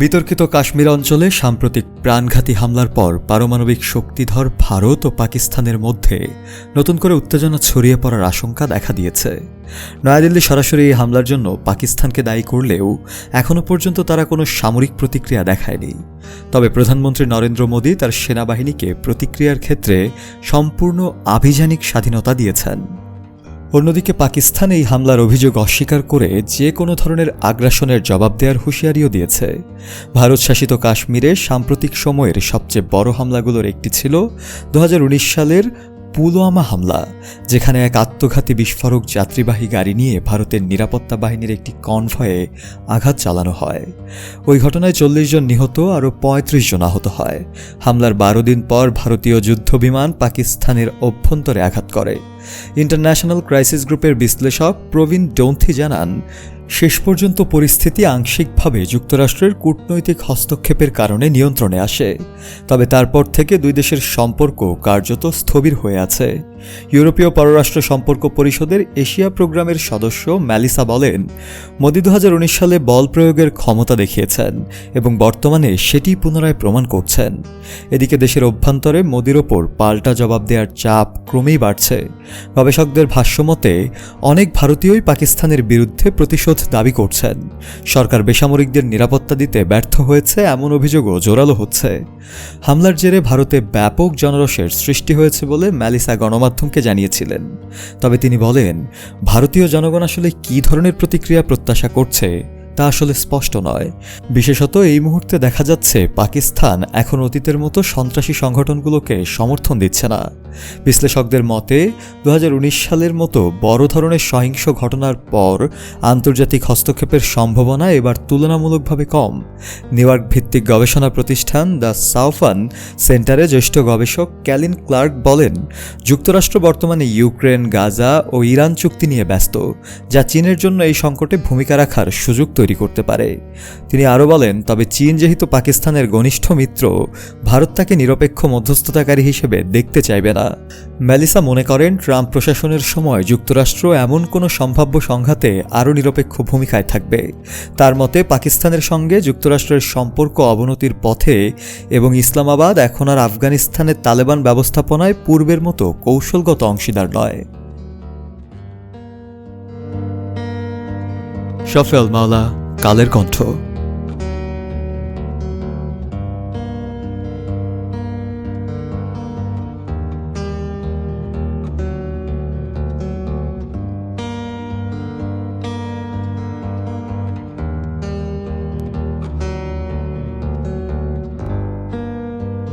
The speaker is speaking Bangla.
বিতর্কিত কাশ্মীর অঞ্চলে সাম্প্রতিক প্রাণঘাতী হামলার পর পারমাণবিক শক্তিধর ভারত ও পাকিস্তানের মধ্যে নতুন করে উত্তেজনা ছড়িয়ে পড়ার আশঙ্কা দেখা দিয়েছে। নয়াদিল্লি সরাসরি এই হামলার জন্য পাকিস্তানকে দায়ী করলেও এখনও পর্যন্ত তারা কোনো সামরিক প্রতিক্রিয়া দেখায়নি। তবে প্রধানমন্ত্রী নরেন্দ্র মোদী তার সেনাবাহিনীকে প্রতিক্রিয়ার ক্ষেত্রে সম্পূর্ণ আভিযানিক স্বাধীনতা দিয়েছেন। অন্যদিকে পাকিস্তান এই হামলার অভিযোগ অস্বীকার করে যে কোনো ধরনের আগ্রাসনের জবাব দেওয়ার হুঁশিয়ারিও দিয়েছে। ভারত শাসিত কাশ্মীরে সাম্প্রতিক সময়ের সবচেয়ে বড় হামলাগুলোর একটি ছিল দু হাজার উনিশ সালের পুলওয়ামা হামলা, যেখানে এক আত্মঘাতী বিস্ফোরক যাত্রীবাহী গাড়ি নিয়ে ভারতের নিরাপত্তা বাহিনীর একটি কনভয়ে আঘাত চালানো হয়। ওই ঘটনায় চল্লিশ জন নিহত আরও পঁয়ত্রিশ জন আহত হয়। হামলার বারো দিন পর ভারতীয় যুদ্ধবিমান পাকিস্তানের অভ্যন্তরে আঘাত করে। ইন্টারন্যাশনাল ক্রাইসিস গ্রুপের বিশ্লেষক প্রবীণ ডোন্থি জানান শেষ পর্যন্ত পরিস্থিতি আংশিকভাবে যুক্তরাষ্ট্রের কূটনৈতিক হস্তক্ষেপের কারণে নিয়ন্ত্রণে আসে, তবে তারপর থেকে দুই দেশের সম্পর্ক কার্যত স্থবির হয়ে আছে। ইউরোপীয় পররাষ্ট্র সম্পর্ক পরিষদের এশিয়া প্রোগ্রামের সদস্য ম্যালিসা বলেন, মোদী দু হাজার উনিশ সালে বল প্রয়োগের ক্ষমতা দেখিয়েছেন এবং বর্তমানে সেটি পুনরায় প্রমাণ করছেন। এদিকে দেশের অভ্যন্তরে মোদির ওপর পাল্টা জবাব দেওয়ার চাপ ক্রমেই বাড়ছে। গবেষকদের ভাষ্যমতে অনেক ভারতীয়ই পাকিস্তানের বিরুদ্ধে প্রতিশোধ দাবি করছেন। সরকার বেসামরিকদের নিরাপত্তা দিতে ব্যর্থ হয়েছে এমন অভিযোগও জোরালো হচ্ছে। হামলার জেরে ভারতে ব্যাপক জনরসের সৃষ্টি হয়েছে বলে ম্যালিসা গণমাধ্যমকে জানিয়েছিলেন। তবে তিনি বলেন, ভারতীয় জনগণ আসলে কী ধরনের প্রতিক্রিয়া প্রত্যাশা করছে তা আসলে স্পষ্ট নয়। বিশেষত এই মুহূর্তে দেখা যাচ্ছে পাকিস্তান এখন অতীতের মতো সন্ত্রাসী সংগঠনগুলোকে সমর্থন দিচ্ছে না। বিশ্লেষকদের মতে দু হাজার উনিশ সালের মতো বড় ধরনের সহিংস ঘটনার পর আন্তর্জাতিক হস্তক্ষেপের সম্ভাবনা এবার তুলনামূলকভাবে কম। নিউইয়র্ক ভিত্তিক গবেষণা প্রতিষ্ঠান দ্য সাউফান সেন্টারে জ্যেষ্ঠ গবেষক ক্যালিন ক্লার্ক বলেন, যুক্তরাষ্ট্র বর্তমানে ইউক্রেন, গাজা ও ইরান চুক্তি নিয়ে ব্যস্ত, যা চীনের জন্য এই সংকটে ভূমিকা রাখার সুযোগ তৈরি করতে পারে। তিনি আরও বলেন, তবে চীন যেহেতু পাকিস্তানের ঘনিষ্ঠ মিত্র, ভারত তাকে নিরপেক্ষ মধ্যস্থতাকারী হিসেবে দেখতে চাইবে না। ম্যালিসা মনে করেন, ট্রাম্প প্রশাসনের সময় যুক্তরাষ্ট্র এমন কোনো সম্ভাব্য সংঘাতে আরও নিরপেক্ষ ভূমিকায় থাকবে। তার মতে, পাকিস্তানের সঙ্গে যুক্তরাষ্ট্রের সম্পর্ক অবনতির পথে এবং ইসলামাবাদ এখন আর আফগানিস্তানের তালেবান ব্যবস্থাপনায় পূর্বের মতো কৌশলগত অংশীদার নয়। শফেল মাওলা কালের কণ্ঠ।